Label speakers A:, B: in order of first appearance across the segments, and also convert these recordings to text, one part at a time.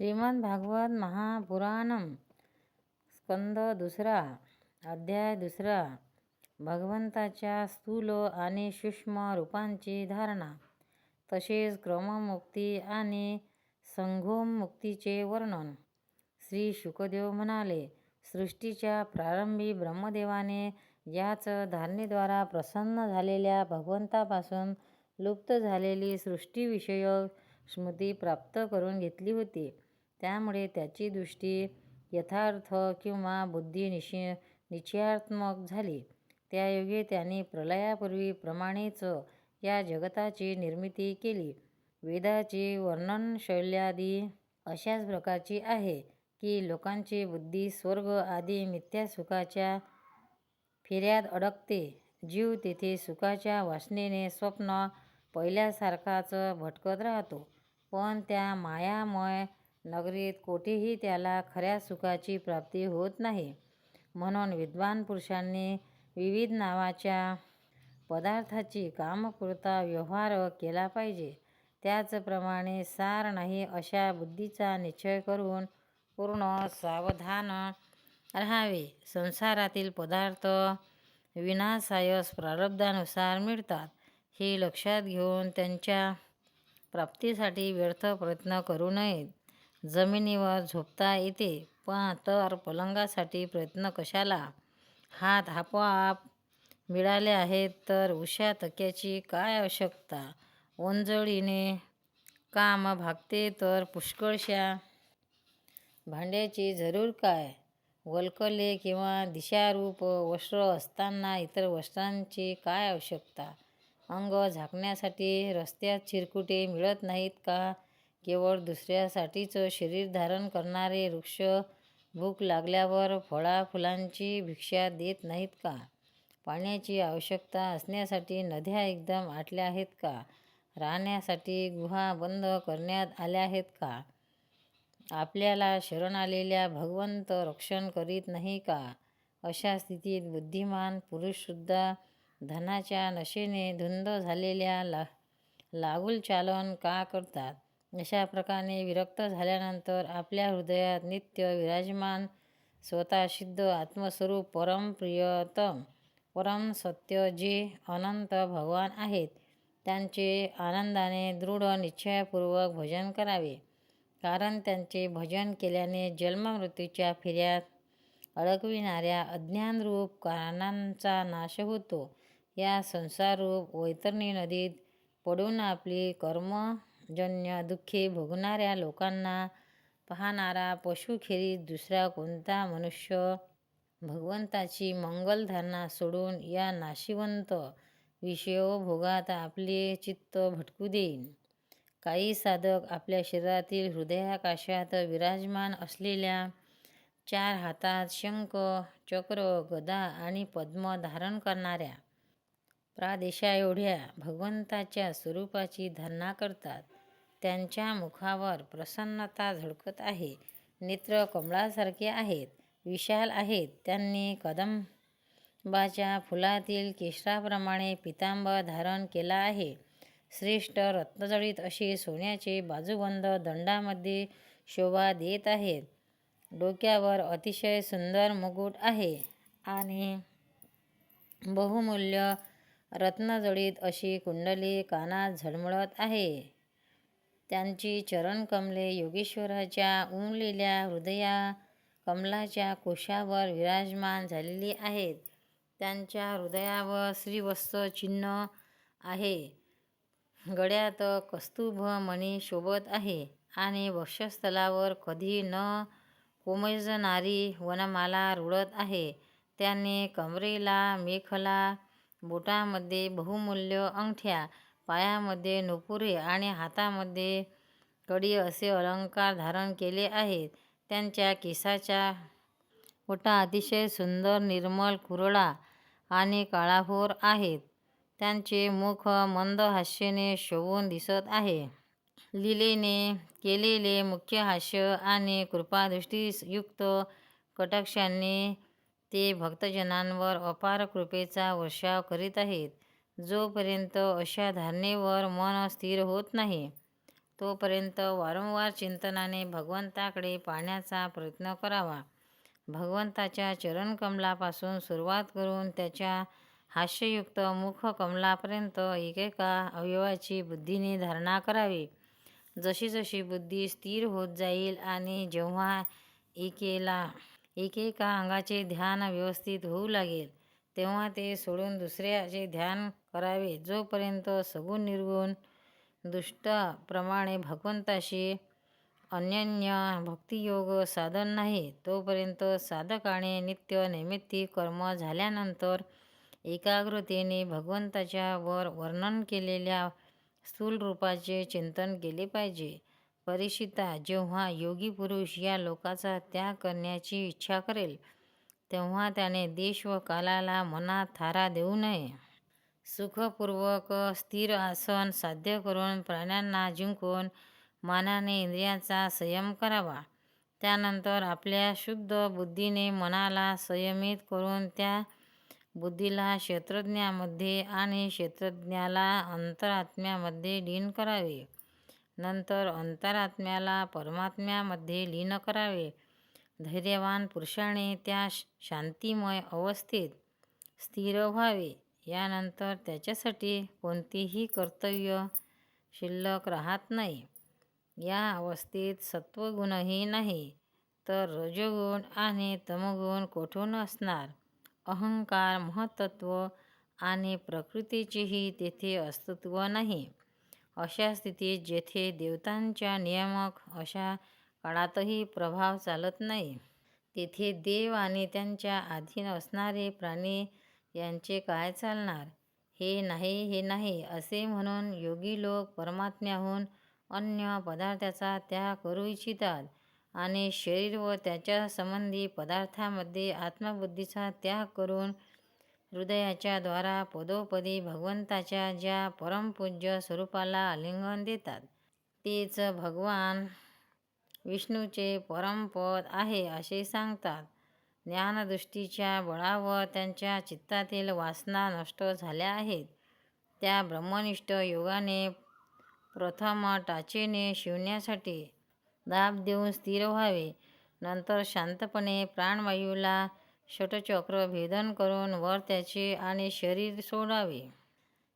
A: श्रीमद भागवत महापुराणम स्कंद दुसरा अध्याय दुसरा भगवंताच्या स्थूल आणि सूक्ष्म रूपांची धारणा तसेच क्रममुक्ती आणि संघोमुक्तीचे वर्णन. श्री शुकदेव म्हणाले सृष्टीच्या प्रारंभी ब्रह्मदेवाने याच धारणेद्वारा प्रसन्न झालेल्या भगवंतापासून लुप्त झालेली सृष्टीविषयक स्मृती प्राप्त करून घेतली होती. त्यामुळे त्याची दृष्टी यथार्थ किंवा बुद्धी निश्चय निश्चयात्मक झाली. त्यायोगे त्यांनी प्रलयापूर्वी प्रमाणेच या जगताची निर्मिती केली. वेदाची वर्णनशैल्यादी अशाच प्रकारची आहे की लोकांची बुद्धी स्वर्ग आदी मिथ्या सुखाच्या फेऱ्यात अडकते. जीव तेथे सुखाच्या वासनेने स्वप्न पहिल्यासारखाच भटकत राहतो. पण त्या मायामय नगरीत कोठेही त्याला खऱ्या सुखाची प्राप्ती होत नाही. म्हणून विद्वान पुरुषांनी विविध नावाच्या पदार्थाची कामपुरता व्यवहार केला पाहिजे. त्याचप्रमाणे सार नाही अशा बुद्धीचा निश्चय करून पूर्ण सावधान राहावे. संसारातील पदार्थ विनाशायस प्रारब्धानुसार मिळतात. हे लक्षात घेऊन त्यांच्या प्राप्तीसाठी व्यर्थ प्रयत्न करू नयेत. जमिनीवर झोपता येते. पण तर पलंगासाठी प्रयत्न कशाला? हात आपोआप मिळाले आहेत तर उशा तक्याची काय आवश्यकता? ओंजळीने काम भागते तर पुष्कळशा भांड्याची जरूर काय? वलकले किंवा दिशारूप वस्त्र असताना इतर वस्त्रांची काय आवश्यकता? अंग झाकण्यासाठी रस्त्यात चिरकुटे मिळत नाहीत का? केवळ दुसऱ्यासाठीच शरीर धारण करणारे वृक्ष भूक लागल्यावर फळाफुलांची भिक्षा देत नाहीत का? पाण्याची आवश्यकता असण्यासाठी नद्या एकदम आटल्या आहेत का? राहण्यासाठी गुहा बंद करण्यात आल्या आहेत का? आपल्याला शरण आलेल्या भगवंत रक्षण करीत नाही का? अशा स्थितीत बुद्धिमान पुरुषसुद्धा धनाच्या नशेने धुंद झालेल्या ला लागूलचालन का करतात? अशा प्रकारे विरक्त झाल्यानंतर आपल्या हृदयात नित्य विराजमान स्वतः सिद्ध आत्मस्वरूप परमप्रियतम परम सत्य जे अनंत भगवान आहेत त्यांचे आनंदाने दृढ निश्चयपूर्वक भजन करावे. कारण त्यांचे भजन केल्याने जन्ममृत्यूच्या फिर्यात अडकविणाऱ्या अज्ञानरूप कारणांचा नाश होतो. या संसाररूप वैतरणी नदीत पडून आपली कर्म जन्य दुःखे भोगणाऱ्या लोकांना पाहणारा पशुखेरीज दुसरा कोणता मनुष्य? भगवंताची मंगलधारणा सोडून या नाशिवंत विषयोभोगात आपले चित्त भटकू देईन. काही साधक आपल्या शरीरातील हृदयाकाशात विराजमान असलेल्या चार हातात शंख चक्र गदा आणि पद्म धारण करणाऱ्या प्रादेशाएवढ्या भगवंताच्या स्वरूपाची धारणा करतात. त्यांच्या मुखावर प्रसन्नता झळकत आहे. नेत्र कमळासारखे आहेत. विशाल आहेत. त्यांनी कदंबाच्या फुलातील केशराप्रमाणे पितांबर धारण केला आहे. श्रेष्ठ रत्नजडित असे सोन्याचे बाजूबंद दंडामध्ये शोभा देत आहेत डोक्यावर अतिशय सुंदर मुकुट आहे आणि बहुमूल्य रत्नजडित अशी कुंडली कानात झळमळत आहे. त्यांची चरणकमले योगेश्वराच्या उमलेल्या हृदया कमलाच्या कोशावर विराजमान झालेली आहेत. त्यांच्या हृदयावर श्रीवस्त चिन्ह आहे. गळ्यात कस्तुभ मणी शोभत आहे आणि वक्षस्थलावर कधी न कोमेजणारी वनमाला रुळत आहे. त्याने कमरेला मेखला बोटामध्ये बहुमूल्य अंगठ्या पायामध्ये नुपुरे आणि हातामध्ये कडी असे अलंकार धारण केले आहेत. त्यांच्या केसाच्या ओटा अतिशय सुंदर निर्मल कुरळा आणि काळाभोर आहेत. त्यांचे मुख मंद हास्याने शोभून दिसत आहे. लीलेने केलेले मुख्य हास्य आणि कृपादृष्टीयुक्त कटाक्षांनी ते भक्तजनांवर अपार कृपेचा वर्षाव करीत आहेत. जोपर्यंत अशा धारणेवर मन स्थिर होत नाही तोपर्यंत वारंवार चिंतनाने भगवंताकडे पाहण्याचा प्रयत्न करावा. भगवंताच्या चरणकमलापासून सुरुवात करून त्याच्या हास्ययुक्त मुखकमलापर्यंत एकेका अवयवाची बुद्धीने धारणा करावी. जशी जशी बुद्धी स्थिर होत जाईल आणि जेव्हा एकेला एकेका अंगाचे ध्यान व्यवस्थित होऊ लागेल तेव्हा ते सोडून दुसऱ्याचे ध्यान करावे. जोपर्यंत सगुण निर्गुण दुष्टाप्रमाणे भगवंताशी अन्यन्य भक्तियोग साधन नाही तोपर्यंत साधकाने नित्य नैमित्तिक कर्म झाल्यानंतर एकाग्रतेने भगवंताच्या वर वर्णन केलेल्या स्थूल रूपाचे चिंतन केले पाहिजे. परिषिता जेव्हा योगी पुरुष या लोकाचा त्याग करण्याची इच्छा करेल तेव्हा त्याने देश व कालाला मनात थारा देऊ नये. सुखपूर्वक स्थिर आसन साध्य करून प्राण्यांना जिंकून मानाने इंद्रियांचा संयम करावा. त्यानंतर आपल्या शुद्ध बुद्धीने मनाला संयमित करून त्या बुद्धीला क्षेत्रज्ञामध्ये आणि क्षेत्रज्ञाला अंतरात्म्यामध्ये लीन करावे. नंतर अंतरात्म्याला परमात्म्यामध्ये लीन करावे. धैर्यवान पुरुषाने त्या शांतिमय अवस्थेत स्थिर व्हावे. यानंतर त्याच्यासाठी कोणतेही कर्तव्य शिल्लक राहत नाही. या अवस्थेत सत्वगुणही नाही तर रजोगुण आणि तमगुण कोठून असणार? अहंकार महत्त्व आणि प्रकृतीचेही तेथे अस्तित्व नाही. अशा स्थितीत जेथे देवतांच्या नियामक अशा काळातही प्रभाव चालत नाही तेथे देव आणि त्यांच्या अधीन असणारे प्राणी यांचे काय चालणार? हे नाही हे नाही असे म्हणून योगी लोक परमात्म्याहून अन्य पदार्थाचा त्याग करू इच्छितात आणि शरीर व त्याच्या संबंधी पदार्थामध्ये आत्मबुद्धीचा त्याग करून हृदयाच्या द्वारा पदोपदी भगवंताच्या ज्या परमपूज्य स्वरूपाला आलिंगन देतात तेच भगवान विष्णूचे परमपद आहे असे सांगतात. ज्ञानदृष्टीच्या बळावर त्यांच्या चित्तातील वासना नष्ट झाल्या आहेत. त्या ब्रह्मनिष्ठ योगाने प्रथम टाचेने शिवण्यासाठी दाब देऊन स्थिर व्हावे. नंतर शांतपणे प्राणवायूला षटचक्र भेदन करून वर त्याचे आणि शरीर सोडावे.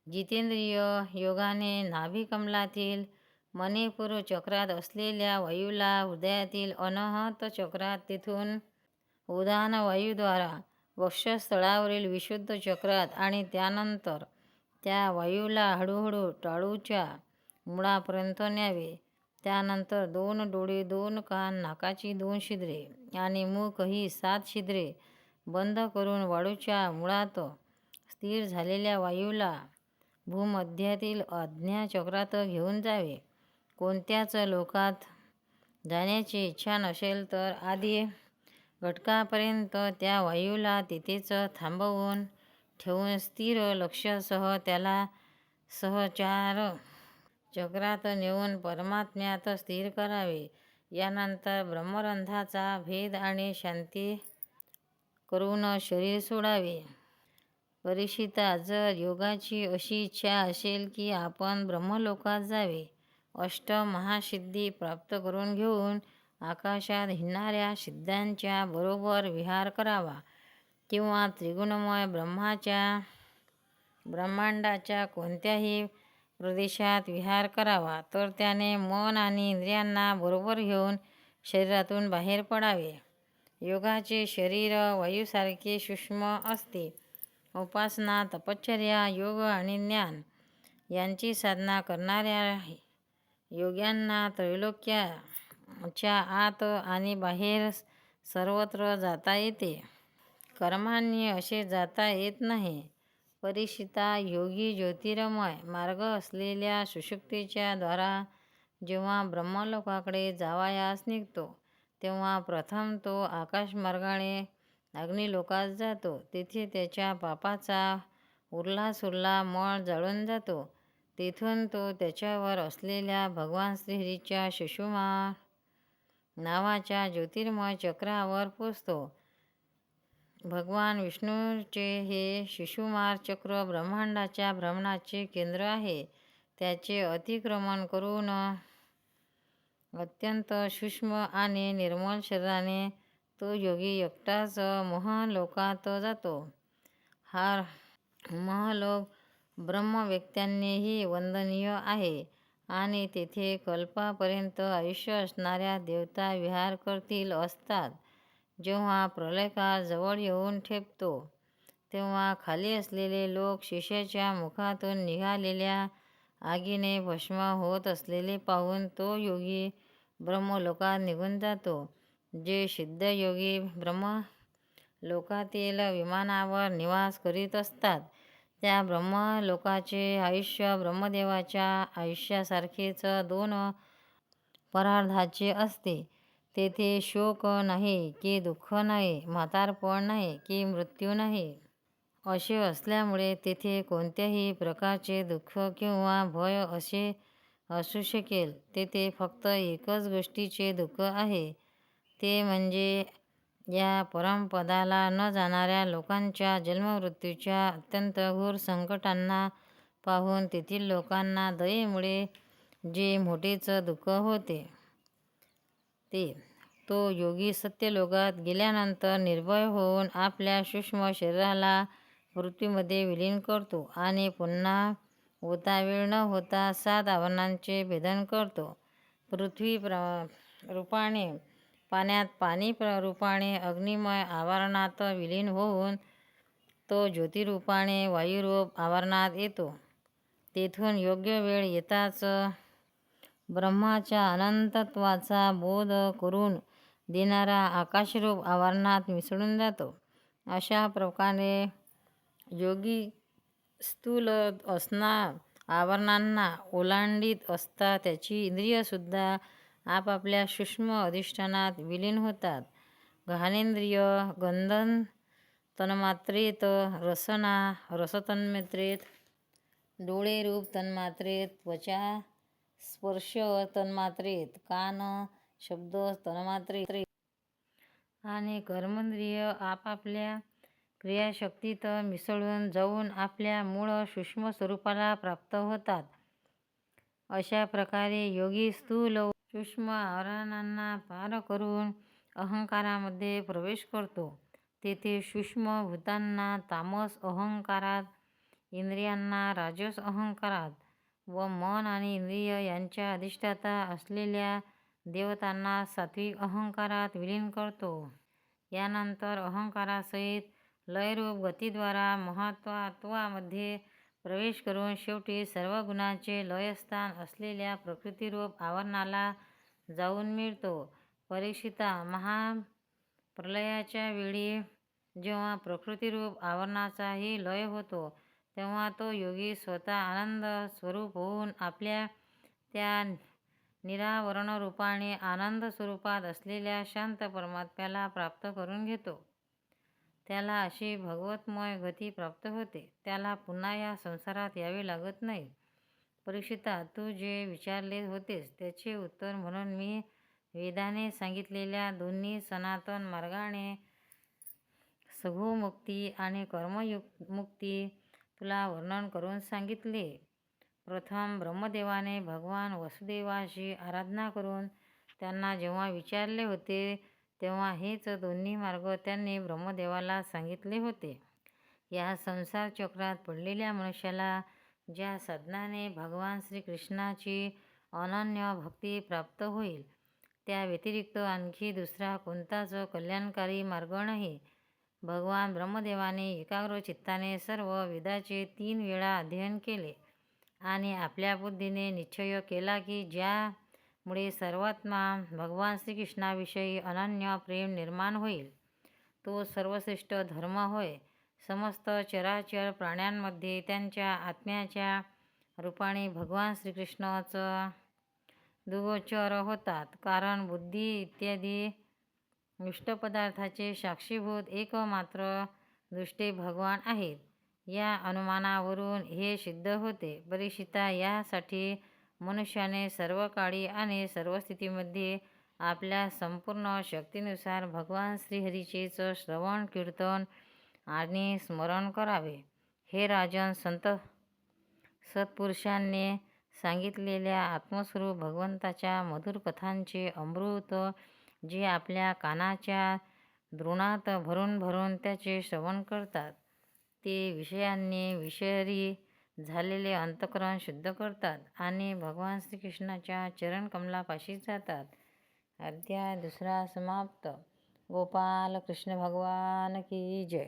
A: जितेंद्रिय योगाने नाभिकमलातील मणिपूर चक्रात असलेल्या वायूला हृदयातील अनहत चक्रात तिथून उदाहरण वायूद्वारा वक्षस्थळावरील विशुद्ध चक्रात आणि त्यानंतर त्या वायूला हळूहळू टाळूच्या मुळापर्यंत न्यावे. त्यानंतर दोन डोळे दोन कान नाकाची दोन छिद्रे आणि मुख ही सात छिद्रे बंद करून वाळूच्या मुळात स्थिर झालेल्या वायूला भूमध्यातील आज्ञाचक्रात घेऊन जावे. कोणत्याच लोकात जाण्याची इच्छा नसेल तर आधी घटकापर्यंत त्या वायूला तिथेच थांबवून ठेवून स्थिर लक्ष्यासह त्याला सहचार चक्रात नेऊन परमात्म्यात स्थिर करावे. यानंतर ब्रह्मरंधाचा भेद आणि शांती करून शरीर सोडावे. परीक्षिता जर योगाची अशी इच्छा असेल की आपण ब्रह्मलोकात जावे. अष्ट महासिद्धी प्राप्त करून घेऊन आकाशात हिंडणाऱ्या सिद्धांच्या बरोबर विहार करावा किंवा त्रिगुणमय ब्रह्माच्या ब्रह्मांडाच्या कोणत्याही प्रदेशात विहार करावा तर त्याने मन आणि इंद्रियांना बरोबर घेऊन शरीरातून बाहेर पडावे. योगाचे शरीर वायूसारखे सूक्ष्म असते. उपासना तपश्चर्या योग आणि ज्ञान यांची साधना करणाऱ्या योग्यांना च्या आत आणि बाहेर सर्वत्र जाता येते. कर्मांनी असे जाता येत नाही. परीक्षिता योगी ज्योतिर्मय मार्ग असलेल्या सुषुप्तीच्या द्वारा जेव्हा ब्रह्मलोकाकडे जावायास निघतो तेव्हा प्रथम तो आकाशमार्गाने अग्निलोकात जातो. तेथे त्याच्या पापाचा उरला सुरला मळ जळून जातो. तेथून तो त्याच्यावर असलेल्या भगवान श्रीहरीच्या शिशुमा नावाच्या ज्योतिर्मय चक्रावर पोचतो. भगवान विष्णूचे हे शिशुमार चक्र ब्रह्मांडाच्या भ्रमणाचे केंद्र आहे. त्याचे अतिक्रमण करून अत्यंत सूक्ष्म आणि निर्मल शरीराने तो योगी एकटाच महलोकात जातो. हा महलोक ब्रह्मव्यक्त्यांनीही वंदनीय आहे. आणि तेथे कल्पापर्यंत आयुष्य असणाऱ्या देवता विहार करतील असतात. जेव्हा प्रलयकाल जवळ येऊन ठेपतो तेव्हा खाली असलेले लोक शिष्याच्या मुखातून निघालेल्या आगीने भस्म होत असलेले पाहून तो योगी ब्रह्मलोकात निघून जातो. जे सिद्धयोगी ब्रह्मलोकातील विमानावर निवास करीत असतात त्या ब्रह्मलोकाचे आयुष्य ब्रह्मदेवाच्या आयुष्यासारखेच दोन परार्धाचे असते. तेथे शोक नाही की दुःख नाही, म्हातारपण नाही की मृत्यू नाही. असे असल्यामुळे तेथे कोणत्याही प्रकारचे दुःख किंवा भय असे असू शकेल? तेथे फक्त एकच गोष्टीचे दुःख आहे ते म्हणजे या परमपदाला न जाणाऱ्या लोकांच्या जन्ममृत्यूच्या अत्यंत घोर संकटांना पाहून तेथील लोकांना दयेमुळे जे मोठेच दुःख होते ते. तो योगी सत्यलोकात गेल्यानंतर निर्भय होऊन आपल्या सूक्ष्म शरीराला पृथ्वीमध्ये विलीन करतो आणि पुन्हा ऊतावेळ न होता सात आव्हानांचे भेदन करतो. पृथ्वी प्र रूपाने पाण्यात, पाणी रूपाने अग्निमय आवरणात विलीन होऊन तो ज्योतिरूपाने वायुरूप आवरणात येतो. तेथून योग्य वेळ येताच ब्रह्माच्या अनंतत्वाचा बोध करून देणारा आकाशरूप आवरणात मिसळून जातो. अशा प्रकारे योगी स्थूल आवरणांना ओलांडीत असता त्याची इंद्रियसुद्धा आपापल्या सूक्ष्म अधिष्ठानात विलीन होतात. घानेंद्रिय गंधन तन्मात्रेत, रसना रसतन्मात्रेत, डोळे रूप तन्मात्रेत, त्वचा स्पर्श तन्मात्रेत, कान शब्द तन्मात्रेत आणि कर्मेंद्रिय आपापल्या क्रियाशक्तीत मिसळून जाऊन आपल्या मूळ सूक्ष्म स्वरूपाला प्राप्त होतात. अशा प्रकारे योगी स्थूल सूक्ष्म आवरणांना पार करून अहंकारामध्ये प्रवेश करतो. तेथे सूक्ष्म भूतांना तामस अहंकारात, इंद्रियांना राजस अहंकारात व मन आणि इंद्रिय यांच्या अधिष्ठाता असलेल्या देवतांना सात्विक अहंकारात विलीन करतो. यानंतर अहंकारासहित लयरूप गतीद्वारा महत्तत्त्वामध्ये प्रवेश करून शेवटी सर्व गुणांचे लयस्थान असलेल्या प्रकृतिरूप आवरणाला जाऊन मिळतो. परीक्षिता, महाप्रलयाच्या वेळी जेव्हा प्रकृतिरूप आवरणाचाही लय होतो तेव्हा तो योगी स्वतः आनंद-स्वरूप होऊन आपल्या त्या निरावरणरूपाने आनंद-स्वरूपात असलेल्या शांत परमात्म्याला प्राप्त करून घेतो. त्याला अशी भगवतमय गती प्राप्त होते. त्याला पुन्हा या संसारात यावे लागत नाही. परीक्षिता, तू जे विचारले होतेस त्याचे उत्तर म्हणून मी वेदाने सांगितलेल्या दोन्ही सनातन मार्गाने सद्योमुक्ती आणि कर्ममुक्ती तुला वर्णन करून सांगितले. प्रथम ब्रह्मदेवाने भगवान वसुदेवाशी आराधना करून त्यांना जेव्हा विचारले होते तेव्हा हेच दोन्ही मार्ग त्यांनी ब्रह्मदेवाला सांगितले होते. या संसार चक्रात पडलेल्या मनुष्याला ज्या साधनाने भगवान श्रीकृष्णाची अनन्य भक्ती प्राप्त होईल त्या व्यतिरिक्त आणखी दुसरा कोणताच कल्याणकारी मार्ग नाही. भगवान ब्रह्मदेवाने एकाग्र चित्ताने सर्व वेदाचे तीन वेळा अध्ययन केले आणि आपल्या बुद्धीने निश्चय केला की ज्यामुळे सर्वात्मा भगवान श्रीकृष्णाविषयी अनन्य प्रेम निर्माण होईल तो सर्वश्रेष्ठ धर्म होय. समस्त चराचर प्राण्यांमध्ये त्यांच्या आत्म्याच्या रूपाने भगवान श्रीकृष्णाचं दुगोचर होतात, कारण बुद्धी इत्यादी इष्टपदार्थाचे साक्षीभूत एकमात्र दृष्टे भगवान आहेत, या अनुमानावरून हे सिद्ध होते. परीक्षिता, यासाठी मनुष्याने सर्व काळी आणि सर्व स्थितीमध्ये आपल्या संपूर्ण शक्तीनुसार भगवान श्रीहरीचेचं श्रवण, कीर्तन आणि स्मरण करावे. हे राजन, संत सत्पुरुषांनी सांगितलेल्या आत्मस्वरूप भगवंताच्या मधुर कथांचे अमृत जे आपल्या कानाच्या द्रोणात भरून भरून त्याचे श्रवण करतात ते विषयांनी विषयरी झालेले अंतकरण शुद्ध करतात आणि भगवान श्रीकृष्णाच्या चरणकमलापाशी जातात. अध्याय दुसरा समाप्त. गोपाल कृष्ण भगवान की जय.